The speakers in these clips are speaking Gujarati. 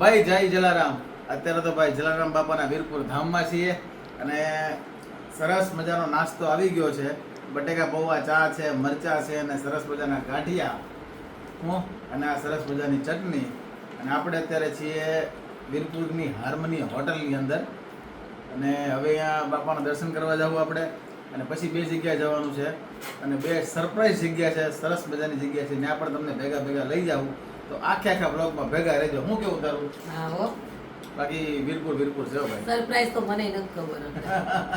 ભાઈ, જય જલારામ. અત્યારે તો ભાઈ જલારામ બાપાના વીરપુર ધામમાં છીએ અને સરસ મજાનો નાસ્તો આવી ગયો છે. બટેકા પૌવા, ચા છે, મરચા છે અને સરસ મજાના ગાંઠિયા. હું, અને આ સરસ મજાની ચટણી. અને આપણે અત્યારે છીએ વીરપુરની હાર્મની હોટલની અંદર. અને હવે અહીંયા બાપાના દર્શન કરવા જવું આપણે. અને પછી બે જગ્યાએ જવાનું છે. અને બે સરપ્રાઈઝ જગ્યા છે, સરસ મજાની જગ્યા છે. ત્યાં પણ તમને ભેગા ભેગા લઈ જાઉં. તો આખે આખા બ્લોગમાં ભેગા રહેજો. હું કેવું તારું? હા હો. બાકી વીરપુર વીરપુર છે ભાઈ. સરપ્રાઈઝ તો મને નથી ખબર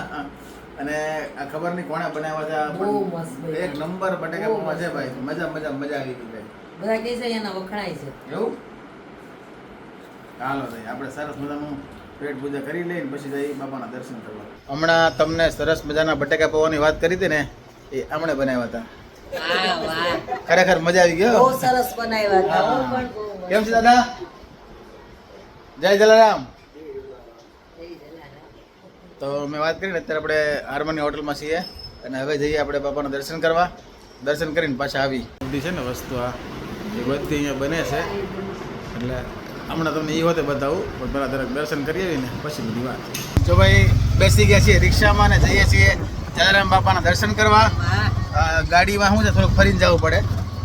અને આ ખબર નહીં કોણે બનાવ્યા છે? બહુ મસ્ત એક નંબર બટેકા બહુ પૌવા છે ભાઈ. મજા મજા મજા આવી ગઈ ભાઈ. બધા કહે છે એના વખણાય છે. એવું? ચાલો ભાઈ આપણે સરસ મજાનું પેટ પૂજા કરી લઈને પછી જઈ બાપાના દર્શન કરવા. હમણાં તમને સરસ મજાના બટેકા પૌવાની વાત કરી હતી ને એ હમણાં બનાવ્યા હતા. ખરેખર મજા આવી ગયો બહુ સરસ બનાવ્યા. કેમ છે દાદા? જય જલારામ. તો મેં વાત કરીને અત્યારે આપણે હાર્મની હોટલમાં છીએ અને હવે જઈએ આપણે બાપાના દર્શન કરવા. દર્શન કરીને પાછા આવી. બધી છે ને વસ્તુ આ. એ બધી અહીંયા બને છે. એટલે હમણાં તમને એ હોતે બતાવું પણ પહેલાં જરાક દર્શન કરી આવીને પછી બધી વાત. જો ભાઈ બેસી ગયા છીએ રિક્ષામાં ને જઈએ છીએ જલારામ બાપાના દર્શન કરવા. ગાડીમાં શું છે, થોડુંક ફરીને જવું પડે.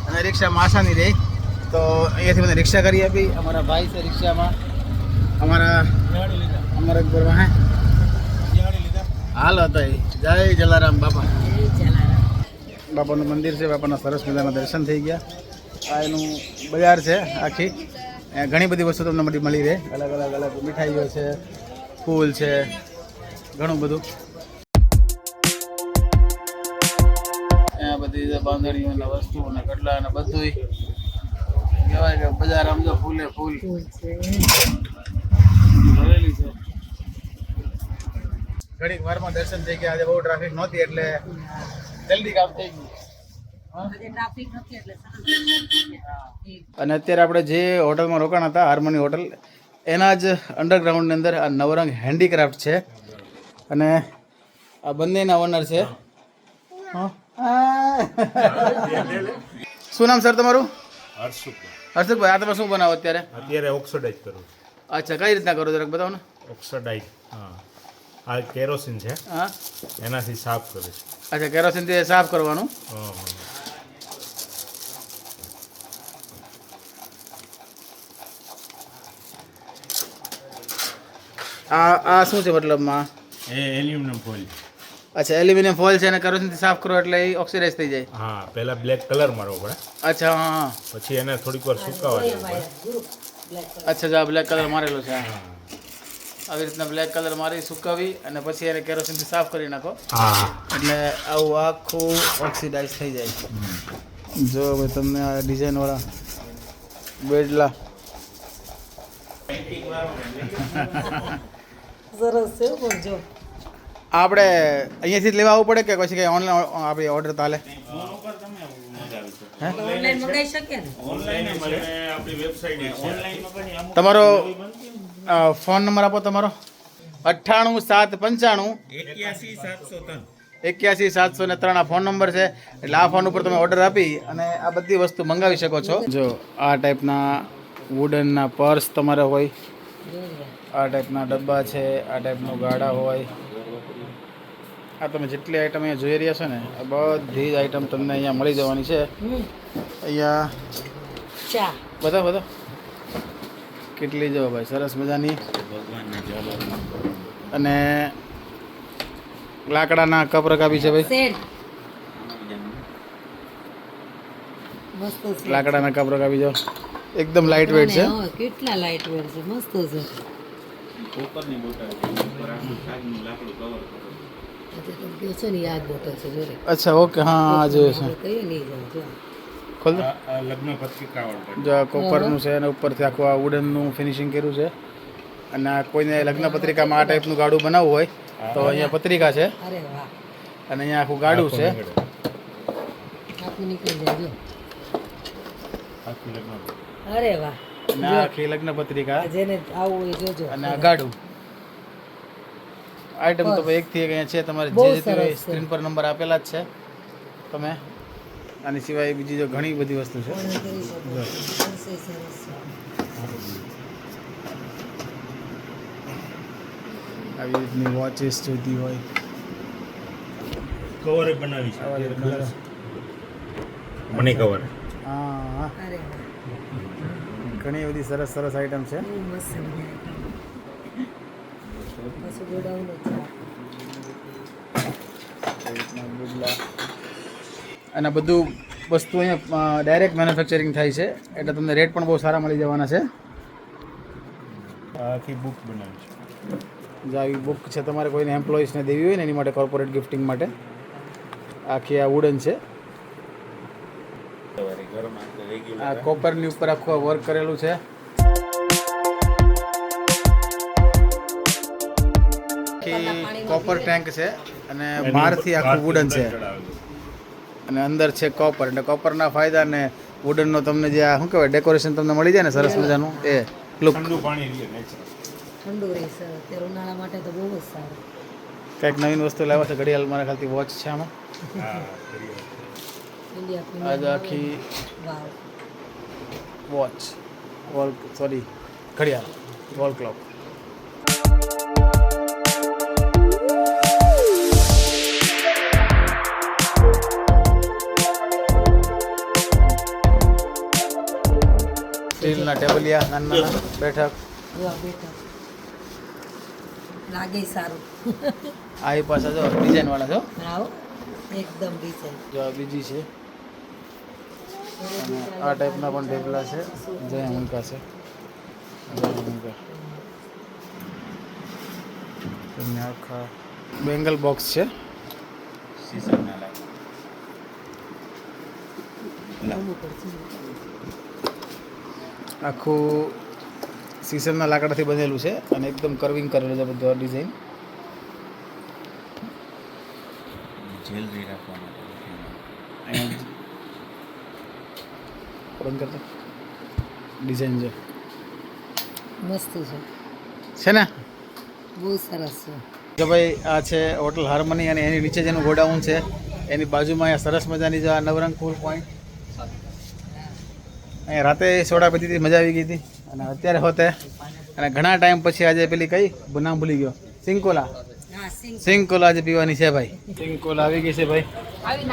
અને રિક્ષામાં આસાની રહે. તો અહીંયાથી મને રિક્ષા કરી આપી. અમારા ભાઈ છે રિક્ષામાં. અમારા અમારા ઘરમાં, હે? હાલ હતા જય જલારામ બાપા. બાપાનું મંદિર છે, બાપાના સરસ મજાના દર્શન થઈ ગયા. આ એનું બજાર છે આખી. ઘણી બધી વસ્તુ તમને મળી રહે. અલગ અલગ અલગ મીઠાઈઓ છે, ફૂલ છે, ઘણું બધું. બધી બાંધણીઓ ને વસ્તુઓ ને કટલા ને બધું કહેવાય કે બજાર આમ તો ફૂલે ફૂલ. ભરેલી છે. ઘડીક વારમાં દર્શન થઈ ગયા. આજે બહુ ટ્રાફિક નહોતી એટલે જલ્દી કામ થઈ ગયું. અને અત્યારે આપણે જે હોટલમાં રોકાણ હતા હાર્મોની હોટલ એના જ અંડરગ્રાઉન્ડની અંદર આ નવરંગ હેન્ડીક્રાફ્ટ છે. અને આ બંનેના ઓનર છે. હા. શું નામ સર તમારું? હર્ષુભાઈ હર્ષદભાઈ આ તમે શું બનાવો અત્યારે? અત્યારે ઓક્સોડાઇઝ કરું અચ્છા કઈ રીતના કરો જરાક બતાવો ને. ઓક્સોડાઇઝ હા. આ કેરોસીન છે. હા. એનાથી સાફ કરીશ અચ્છા કેરોસીનથી સાફ કરવાનું? આ આ શું છે મતલબમાં? એ એલ્યુમિનિયમ ફોઇલ. અચ્છા એલ્યુમિનિયમ ફોઇલ છે અને કેરોસીનથી સાફ કરો એટલે એ ઓક્સિડાઇઝ થઈ જાય. હા પહેલા બ્લેક કલર મારવો પડે અચ્છા હા પછી એને થોડીક વાર સુકાવા દેવું પડે અચ્છા જો બ્લેક કલર મારેલો છે હા. આવી રીતના બ્લેક કલર મારી સુકાવી અને પછી એને કેરોસીનથી સાફ કરી નાખો. હા એટલે આવું આખું ઓક્સિડાઇઝ થઈ જાય. જો ભાઈ તમને આ ડિઝાઇન વાળા બેડલા. સરસ છે જો. આપણે અહીંયાથી જ લેવા આવવું પડે કે પછી કંઈ ઓનલાઈન આપણે ઓર્ડર તાલે હે ઓનલાઈન મંગાવી શકીએ ને? આપણી વેબસાઇટ તમારો ફોન નંબર આપો તમારો. અઠ્ઠાણું સાત પંચાણું. એક્યાસી સાતસો ત્રણ એક્યાસી સાતસો ને ત્રણ આ ફોન નંબર છે. એટલે આ ફોન ઉપર તમે ઓર્ડર આપી અને આ બધી વસ્તુ મંગાવી શકો છો. જો આ ટાઈપના વુડનના પર્સ તમારે હોય. આ ટાઈપના ડબ્બા છે આ ટાઈપનું ગાડા હોય. આ તમે જેટલી આઈટમ અહીંયા જોઈ રહ્યા છો ને આ બધી જ આઈટમ તમને અહીંયા મળી જવાની છે. અહીંયા ચા. બધા બધા? કેટલી જો ભાઈ સરસ મજાની? અને લાકડાના કપ રકાબી છે ભાઈ? લાકડાના કપ રકાબી જો એકદમ લાઇટ વેટ છે કેટલા લાઇટ વેટ છે? મસ્ત છે. આજે તો કહો છો ને યાદ બોટલ છે જોડે. અચ્છા ઓકે હા આ જોયું છે. કહીએ નહીં જાવ જો ખોલ લગ્ન પત્રિકા વાળું જો કોપરનું છે અને ઉપરથી આખું આ વુડનનું ફિનિશિંગ કર્યું છે. અને આ કોઈને લગ્ન પત્રિકામાં આ ટાઈપનું ગાડું બનાવવું હોય તો અહીંયા પત્રિકા છે. અને અહીંયા આખું ગાડું છે. અરે વાહ. આખી લગ્ન પત્રિકા જેને આવું જોજો. અને ગાડું. આઈટમ તો એકથી એક અહીંયા છે તમારે જે જતી સ્ક્રીન પર નંબર આપેલા જ છે. તમે? આની સિવાય બીજી જો ઘણી બધી વસ્તુ છે. આવી રીતની વોચેસ જોતી હોય. કવર બનાવી છે. મની કવર હા ઘણી બધી સરસ સરસ આઈટમ છે. પાછું ગોડાઉન. અને બધું વસ્તુ અહીંયા ડાયરેક્ટ મેન્યુફેક્ચરિંગ થાય છે. એટલે તમને રેટ પણ બહુ સારા મળી જવાના છે. આખી બુક બનાવી છે. જો આવી બુક છે તમારે કોઈને એમ્પ્લોઈઝને દેવી હોય ને એની માટે કોર્પોરેટ ગિફ્ટિંગ માટે. આખી આ વુડન છે. આ કોપરની ઉપર આખું વર્ક કરેલું છે. આખી કોપર ટેન્ક છે અને બહારથી આખું વુડન છે. અને અંદર છે કોપર એટલે કોપરના ફાયદા ને વુડનનો તમને જે આ શું કહેવાય ડેકોરેશન તમને મળી જાય ને સરસ મજાનું? એ લુક ઠંડુ રહેશે અત્યારે ઉનાળા માટે તો બહુ જ સારું. કંઈક નવીન વસ્તુ લાવ્યા છે? ઘડિયાળ મારા ખ્યાલથી વોચ છે આમાં. આજે આખી વોચ વોલ સોરી ઘડિયાળ. વોલ ક્લોક સ્ટીલના ટેબલિયા નાના નાના બેઠક. લાગે સારું. આ એ પાછા જો ડિઝાઇન વાળા છો આવો. એકદમ ડિઝાઇન જો આ બીજી છે. અને આ ટાઈપના પણ ટેબલા છે. જય હુંકા છે. જય હુંકા. તમને આખા બેંગલ બોક્સ છે. સીસમના લાગે લાવવું પડશે છે. આખું સીસમના લાકડાથી બનેલું છે અને એકદમ કર્વિંગ કરેલું છે બધું ડિઝાઇન જ્વેલરી રાખવા માટે અહીંયા બંધ ડિઝાઇન છે. મસ્ત છે. છે ને? બહુ સરસ છે. જો ભાઈ આ છે હોટલ હાર્મની અને એની નીચે જેનું ગોડાઉન છે એની બાજુમાં અહીંયા સરસ મજાની જે આ નવરંગપુર પોઈન્ટ અહીંયા રાતે સોડા પીધી હતી મજા આવી ગઈ હતી. અને અત્યારે હોતે. અને ઘણા ટાઈમ પછી આજે પેલી કઈ? નામ ભૂલી ગયો. સિંકોલા. સિંકોલા આજે પીવાની છે ભાઈ. સિંકોલા આવી ગઈ છે ભાઈ. આવી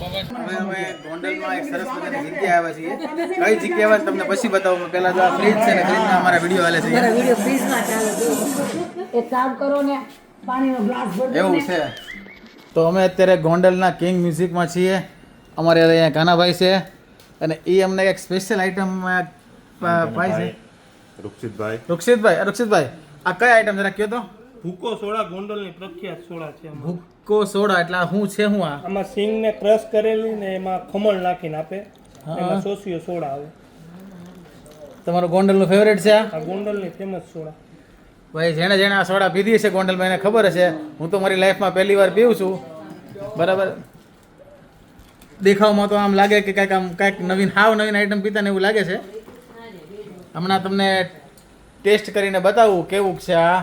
અમે ગોંડલમાં એક સરસ મજાની જગ્યાએ આવ્યા છીએ. કઈ જગ્યાએ આવ્યા તમને પછી બતાવું પહેલા તો આ ફ્રીજ છે ને અમારા વીડિયો હાલે છે. વીડિયો ફ્રીજમાં ચાલે છે. એક કામ કરો ને પાણીનો ગ્લાસ એવું છે. તો અમે અત્યારે ગોંડલના કિંગ મ્યુઝિકમાં છીએ. અમારે અહીંયા કાનાભાઈ છે. અને એ અમને એક સ્પેશિયલ આઈટમ ભાઈ છે. રુક્ષિતભાઈ. રુક્ષિતભાઈ રુક્ષિતભાઈ આ કઈ આઈટમ જરા કહો તો. ભૂકો સોડા ગોંડલની પ્રખ્યાત સોડા છે ભૂકો સોડા એટલે આ શું છે હું આ? આમાં સિંગને ક્રશ કરેલી ને એમાં ખમણ નાખીને આપે. એમાં સોસિયો સોડા આવે. તમારું ગોંડલનું ફેવરેટ છે આ? આ ગોંડલની ફેમસ સોડા. ભાઈ જેણે જેણે આ સોડા પીધી છે ગોંડલમાં એને ખબર હશે. હું તો મારી લાઈફમાં પહેલી વાર પીવું છું. બરાબર? દેખાવમાં તો આમ લાગે કે કાંઈક આમ કાંઈક નવીન હાવ નવીન આઈટમ પીતા ને એવું લાગે છે. હમણાં તમને ટેસ્ટ કરીને બતાવું કેવું છે આ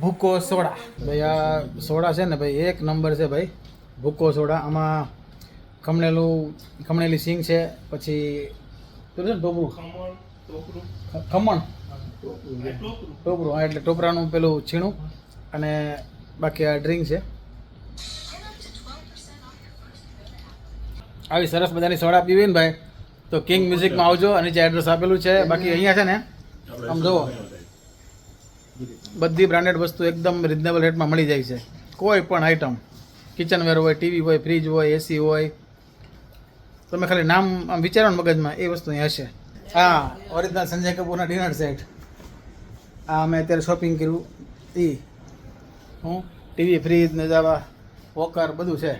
ભૂકો સોડા. ભાઈ આ સોડા છે ને ભાઈ એક નંબર છે ભાઈ ભૂકો સોડા. આમાં ખમણેલું ખમણેલી સિંગ છે પછી પેલું છે ને ટોપરું ખમણ ખમણ. ટોપરું. હા, એટલે ટોપરાનું પેલું છીણું અને બાકી આ ડ્રિંક છે. આવી સરસ મજાની સોડા પીવી ને ભાઈ, તો કિંગ મ્યુઝિકમાં આવજો, અને જે એડ્રેસ આપેલું છે, બાકી અહીંયા છે ને, આમ જુઓ. બધી બ્રાન્ડેડ વસ્તુ એકદમ રિઝનેબલ રેટમાં મળી જાય છે. કોઈ પણ આઈટમ કિચનવેર હોય ટીવી હોય ફ્રીજ હોય એસી હોય, તમે ખાલી નામ આમ વિચારો ને મગજમાં, એ વસ્તુ અહીં હશે. હા ઓરિજિનલ સંજય કપૂરના ડિનર સેટ આ અમે અત્યારે શોપિંગ કર્યું. એ હું ટીવી ફ્રીજ ને જવા વોકર બધું છે.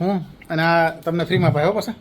હું, અને આ તમને ફ્રીમાં પાયો પછી.